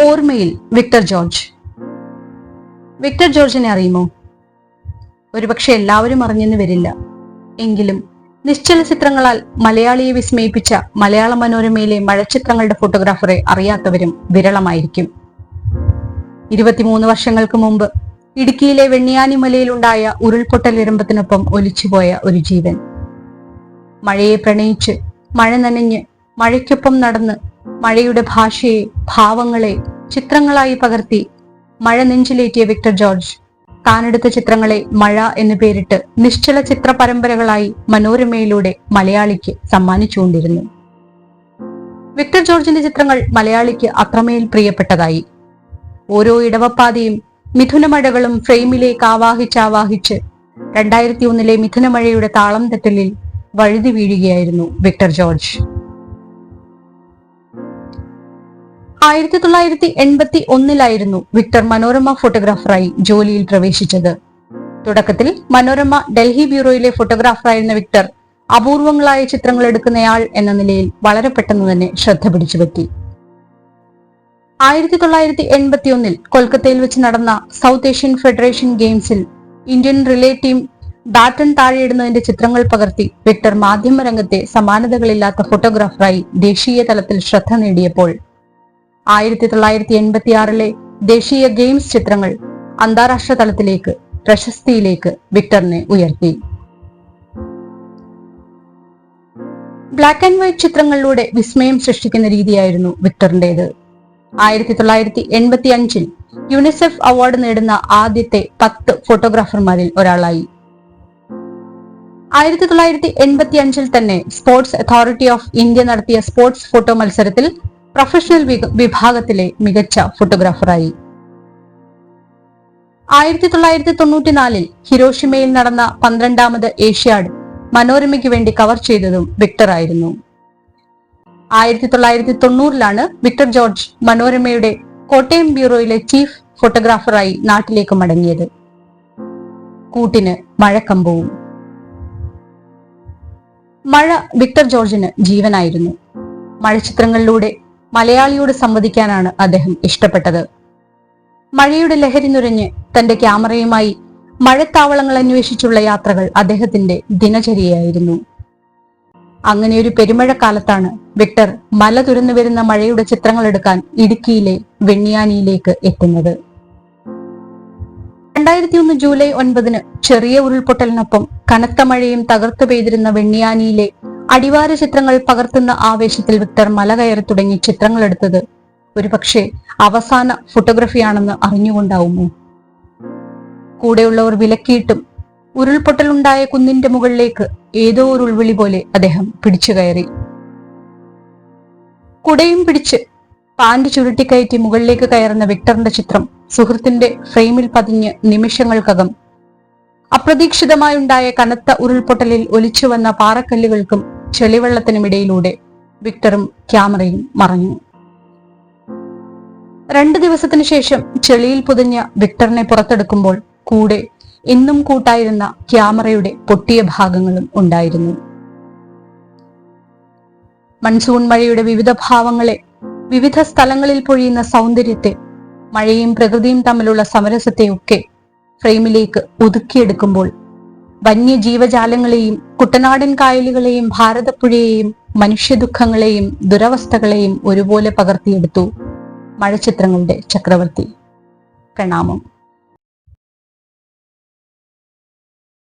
ഓർമ്മയിൽ Victor George. Victor ജോർജിനെ അറിയുമോ? ഒരുപക്ഷെ എല്ലാവരും അറിഞ്ഞെന്ന് വരില്ല. എങ്കിലും നിശ്ചല ചിത്രങ്ങളാൽ മലയാളിയെ വിസ്മയിപ്പിച്ച മലയാള മനോരമയിലെ മഴച്ചിത്രങ്ങളുടെ ഫോട്ടോഗ്രാഫറെ അറിയാത്തവരും വിരളമായിരിക്കും. ഇരുപത്തിമൂന്ന് വർഷങ്ങൾക്ക് മുമ്പ് ഇടുക്കിയിലെ വെണ്ണിയാനിമലയിലുണ്ടായ ഉരുൾപൊട്ടൽ ഇരമ്പത്തിനൊപ്പം ഒലിച്ചുപോയ ഒരു ജീവൻ. മഴയെ പ്രണയിച്ച് മഴ നനഞ്ഞ് മഴയ്ക്കൊപ്പം നടന്ന് മഴയുടെ ഭാഷയെ ഭാവങ്ങളെ ചിത്രങ്ങളായി പകർത്തി മഴ നെഞ്ചിലേറ്റിയ വിക്ടർ ജോർജ്. താനെടുത്ത ചിത്രങ്ങളെ മഴ എന്ന് പേരിട്ട് നിശ്ചല ചിത്ര പരമ്പരകളായി മനോരമയിലൂടെ മലയാളിക്ക് സമ്മാനിച്ചുകൊണ്ടിരുന്നു. വിക്ടർ ജോർജിന്റെ ചിത്രങ്ങൾ മലയാളിക്ക് അത്രമേൽ പ്രിയപ്പെട്ടതായി. ഓരോ ഇടവപ്പാതയും മിഥുനമഴകളും ഫ്രെയിമിലേക്ക് ആവാഹിച്ചാവാഹിച്ച് രണ്ടായിരത്തി ഒന്നിലെ മിഥുനമഴയുടെ താളം തെറ്റലിൽ വഴുതി വീഴുകയായിരുന്നു വിക്ടർ ജോർജ്. ആയിരത്തി തൊള്ളായിരത്തി എൺപത്തി ഒന്നിലായിരുന്നു വിക്ടർ മനോരമ ഫോട്ടോഗ്രാഫറായി ജോലിയിൽ പ്രവേശിച്ചത്. തുടക്കത്തിൽ മനോരമ ഡൽഹി ബ്യൂറോയിലെ ഫോട്ടോഗ്രാഫറായിരുന്ന വിക്ടർ അപൂർവങ്ങളായ ചിത്രങ്ങൾ എടുക്കുന്നയാൾ എന്ന നിലയിൽ വളരെ പെട്ടെന്ന് തന്നെ ശ്രദ്ധ പിടിച്ചുപറ്റി. ആയിരത്തി തൊള്ളായിരത്തി എൺപത്തി ഒന്നിൽ കൊൽക്കത്തയിൽ വെച്ച് നടന്ന സൗത്ത് ഏഷ്യൻ ഫെഡറേഷൻ ഗെയിംസിൽ ഇന്ത്യൻ റിലേ ടീം ബാറ്റൺ താഴെയിടുന്നതിന്റെ ചിത്രങ്ങൾ പകർത്തി വിക്ടർ മാധ്യമരംഗത്തെ സമാനതകളില്ലാത്ത ഫോട്ടോഗ്രാഫറായി ദേശീയ തലത്തിൽ ശ്രദ്ധ നേടിയപ്പോൾ ആയിരത്തി തൊള്ളായിരത്തി എൺപത്തിയാറിലെ ദേശീയ ഗെയിംസ് ചിത്രങ്ങൾ അന്താരാഷ്ട്ര തലത്തിലേക്ക് പ്രശസ്തിയിലേക്ക് വിക്ടറിനെ ഉയർത്തി. ബ്ലാക്ക് ആൻഡ് വൈറ്റ് ചിത്രങ്ങളിലൂടെ വിസ്മയം സൃഷ്ടിക്കുന്ന രീതിയായിരുന്നു വിക്ടറിന്റേത് ആയിരത്തി തൊള്ളായിരത്തി എൺപത്തി അഞ്ചിൽ യുനിസെഫ് അവാർഡ് നേടുന്ന ആദ്യത്തെ പത്ത് ഫോട്ടോഗ്രാഫർമാരിൽ ഒരാളായി. ആയിരത്തി തൊള്ളായിരത്തി എൺപത്തി അഞ്ചിൽ തന്നെ സ്പോർട്സ് അതോറിറ്റി ഓഫ് ഇന്ത്യ നടത്തിയ സ്പോർട്സ് ഫോട്ടോ മത്സരത്തിൽ പ്രൊഫഷണൽ വിഭാഗത്തിലെ മികച്ച ഫോട്ടോഗ്രാഫറായി. ആയിരത്തി തൊള്ളായിരത്തി തൊണ്ണൂറ്റിനാലിൽ ഹിരോഷിമയിൽ നടന്ന പന്ത്രണ്ടാമത് ഏഷ്യാഡ് മനോരമയ്ക്ക് വേണ്ടി കവർ ചെയ്തതും വിക്ടർ ആയിരുന്നു. ആയിരത്തി തൊള്ളായിരത്തി തൊണ്ണൂറിലാണ് വിക്ടർ ജോർജ് മനോരമയുടെ കോട്ടയം ബ്യൂറോയിലെ ചീഫ് ഫോട്ടോഗ്രാഫറായി നാട്ടിലേക്ക് മടങ്ങിയത്. കൂട്ടിന് മഴക്കമ്പവും. മഴ വിക്ടർ ജോർജിന് ജീവനായിരുന്നു. മഴച്ചിത്രങ്ങളിലൂടെ മലയാളിയോട് സംവദിക്കാനാണ് അദ്ദേഹം ഇഷ്ടപ്പെട്ടത്. മഴയുടെ ലഹരി നുരഞ്ഞ് തന്റെ ക്യാമറയുമായി മഴത്താവളങ്ങൾ അന്വേഷിച്ചുള്ള യാത്രകൾ അദ്ദേഹത്തിന്റെ ദിനചര്യയായിരുന്നു. അങ്ങനെ ഒരു പെരുമഴക്കാലത്താണ് വിക്ടർ മല തുരന്നു വരുന്ന മഴയുടെ ചിത്രങ്ങൾ എടുക്കാൻ ഇടുക്കിയിലെ വെണ്ണിയാനിയിലേക്ക് എത്തുന്നത്. രണ്ടായിരത്തി ഒന്ന് ജൂലൈ ഒൻപതിന് ചെറിയ ഉരുൾപൊട്ടലിനൊപ്പം കനത്ത മഴയും തകർത്തു പെയ്തിരുന്ന വെണ്ണിയാനിയിലെ അടിവാര ചിത്രങ്ങൾ പകർത്തുന്ന ആവേശത്തിൽ വിക്ടർ മല കയറി തുടങ്ങി ചിത്രങ്ങൾ എടുത്തത് ഒരുപക്ഷെ അവസാന ഫോട്ടോഗ്രഫിയാണെന്ന് അറിഞ്ഞുകൊണ്ടാവുമോ? കൂടെയുള്ളവർ വിലക്കിയിട്ടും ഉരുൾപൊട്ടലുണ്ടായ കുന്നിന്റെ മുകളിലേക്ക് ഏതോ ഒരു ഉൾവിളി പോലെ അദ്ദേഹം പിടിച്ചു കയറി. കുടയും പിടിച്ച് പാന്റ് ചുരുട്ടിക്കയറ്റി മുകളിലേക്ക് കയറുന്ന വിക്ടറിന്റെ ചിത്രം സുഹൃത്തിന്റെ ഫ്രെയിമിൽ പതിഞ്ഞ് നിമിഷങ്ങൾക്കകം. അപ്രതീക്ഷിതമായുണ്ടായ കനത്ത ഉരുൾപൊട്ടലിൽ ഒലിച്ചു വന്ന പാറക്കല്ലുകൾക്കും ചെളിവെള്ളത്തിനുമിടയിലൂടെ വിക്ടറും ക്യാമറയും മറഞ്ഞു. രണ്ടു ദിവസത്തിനു ശേഷം ചെളിയിൽ പുതിഞ്ഞ വിക്ടറിനെ പുറത്തെടുക്കുമ്പോൾ കൂടെ എന്നും കൂട്ടായിരുന്ന ക്യാമറയുടെ പൊട്ടിയ ഭാഗങ്ങളും ഉണ്ടായിരുന്നു. മൺസൂൺ മഴയുടെ വിവിധ ഭാവങ്ങളെ വിവിധ സ്ഥലങ്ങളിൽ പൊഴിയുന്ന സൗന്ദര്യത്തെ മഴയും പ്രകൃതിയും തമ്മിലുള്ള സമരസത്തെയൊക്കെ ഫ്രെയിമിലേക്ക് ഒതുക്കിയെടുക്കുമ്പോൾ വന്യജീവജാലങ്ങളെയും കുട്ടനാടൻ കായലുകളെയും ഭാരതപ്പുഴയെയും മനുഷ്യദുഃഖങ്ങളെയും ദുരവസ്ഥകളെയും ഒരുപോലെ പകർത്തിയെടുത്തു മഴച്ചിത്രങ്ങളുടെ ചക്രവർത്തി. പ്രണാമം.